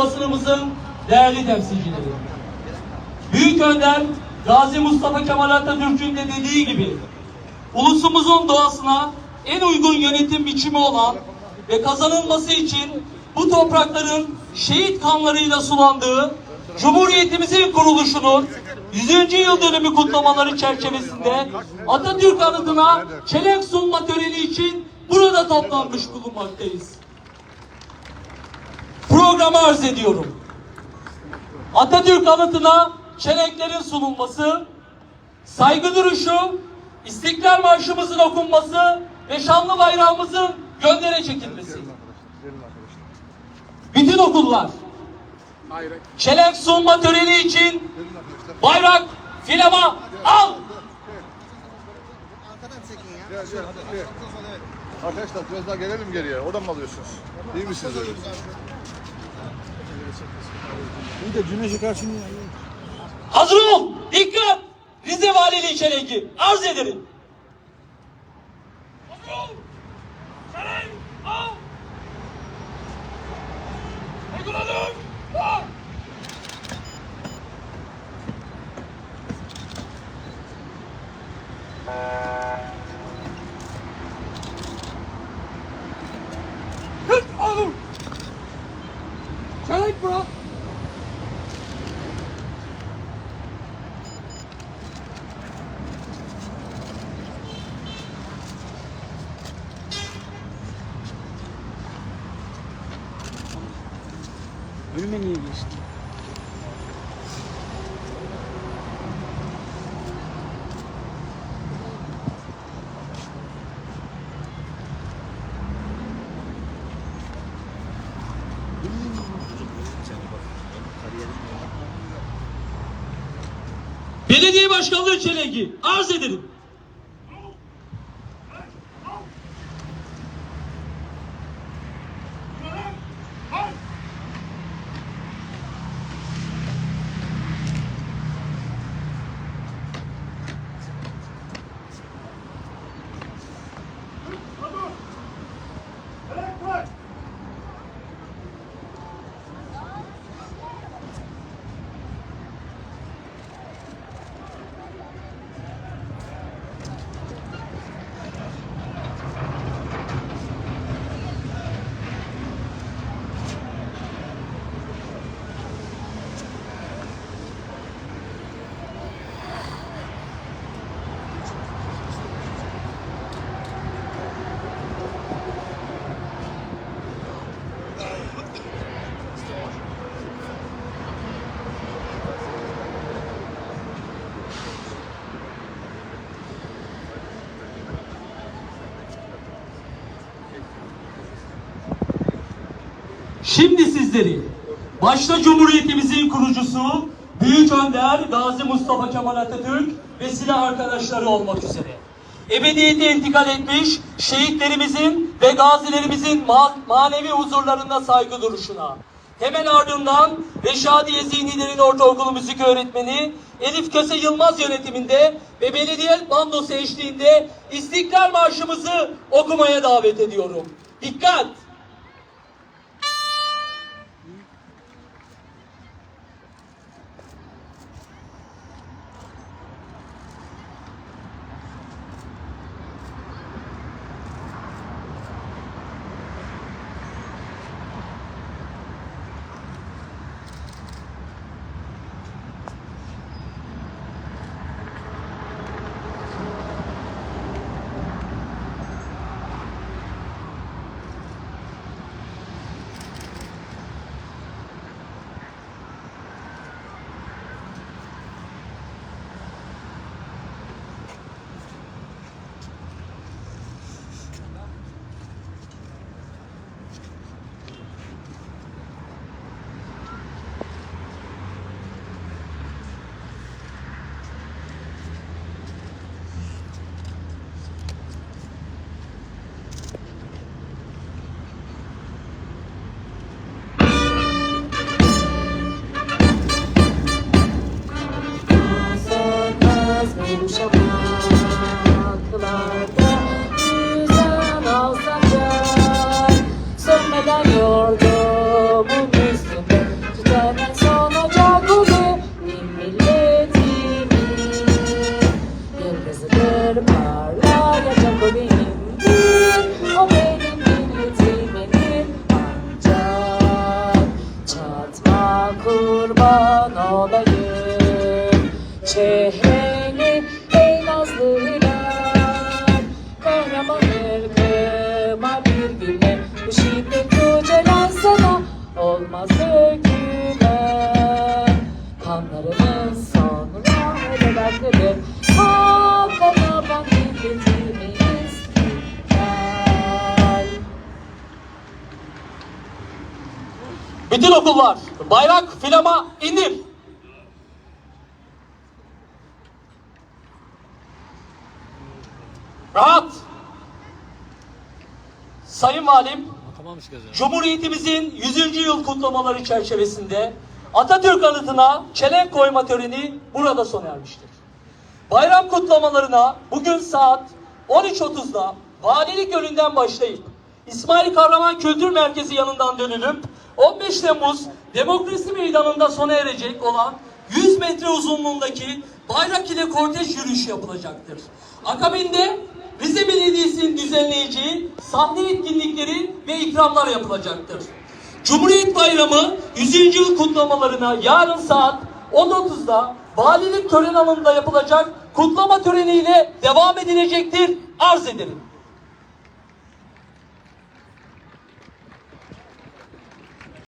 basınımızın değerli temsilcileri. Büyük Önder Gazi Mustafa Kemal Atatürk'ün de dediği gibi ulusumuzun doğasına en uygun yönetim biçimi olan ve kazanılması için bu toprakların şehit kanlarıyla sulandığı Cumhuriyetimizin kuruluşunun 100. yıl dönümü kutlamaları çerçevesinde Atatürk anıtına çelenk sunma töreni için burada toplanmış bulunmaktayız. Programı arz ediyorum. Atatürk anıtına çelenklerin sunulması, saygı duruşu, İstiklal Marşımızın okunması ve şanlı bayrağımızın göndere çekilmesi. Bütün okullar çelenk sunma töreni için bayrak, filama al. Arkadaşlar biraz daha gelelim geriye. Oradan mı alıyorsunuz? İyi misiniz? İyi de güneşe karşı niye? Hazır ol. Dikkat. Rize Valiliği çelengi arz ederim. Çelenk bro. Önüme niye? Başkanlığı çelengi arz ederim. Şimdi sizleri başta Cumhuriyetimizin kurucusu Büyük Önder Gazi Mustafa Kemal Atatürk ve silah arkadaşları olmak üzere ebediyete intikal etmiş şehitlerimizin ve gazilerimizin ma- manevi huzurlarında saygı duruşuna hemen ardından Reşadiye Zihnilerin Ortaokulu Müzik Öğretmeni Elif Köse Yılmaz yönetiminde ve belediye bandosu eşliğinde İstiklal Marşımızı okumaya davet ediyorum. Dikkat! şafaklarda Yüzen al sancar Sönmeden yorgumun üstünde Tüten en son ocak oldu milletimi Yıldızıdır parlayacak o benimdir O benim milletimindir Ancak çatma kurban olayım Şehre Bütün okullar bayrak filama indir. Rahat. Sayın Valim. Cumhuriyetimizin 100. yıl kutlamaları çerçevesinde Atatürk anıtına çelenk koyma töreni burada sona ermiştir. Bayram kutlamalarına bugün saat 13.30'da Valilik önünden başlayıp İsmail Kahraman Kültür Merkezi yanından dönülüp 15 Temmuz Demokrasi Meydanı'nda sona erecek olan 100 metre uzunluğundaki bayrak ile kortej yürüyüşü yapılacaktır. Akabinde Rize Belediyesi'nin düzenleyeceği sahne etkinlikleri ve ikramlar yapılacaktır. Cumhuriyet Bayramı 100. yıl kutlamalarına yarın saat 10.30'da valilik tören alanında yapılacak kutlama töreniyle devam edilecektir. Arz ederim.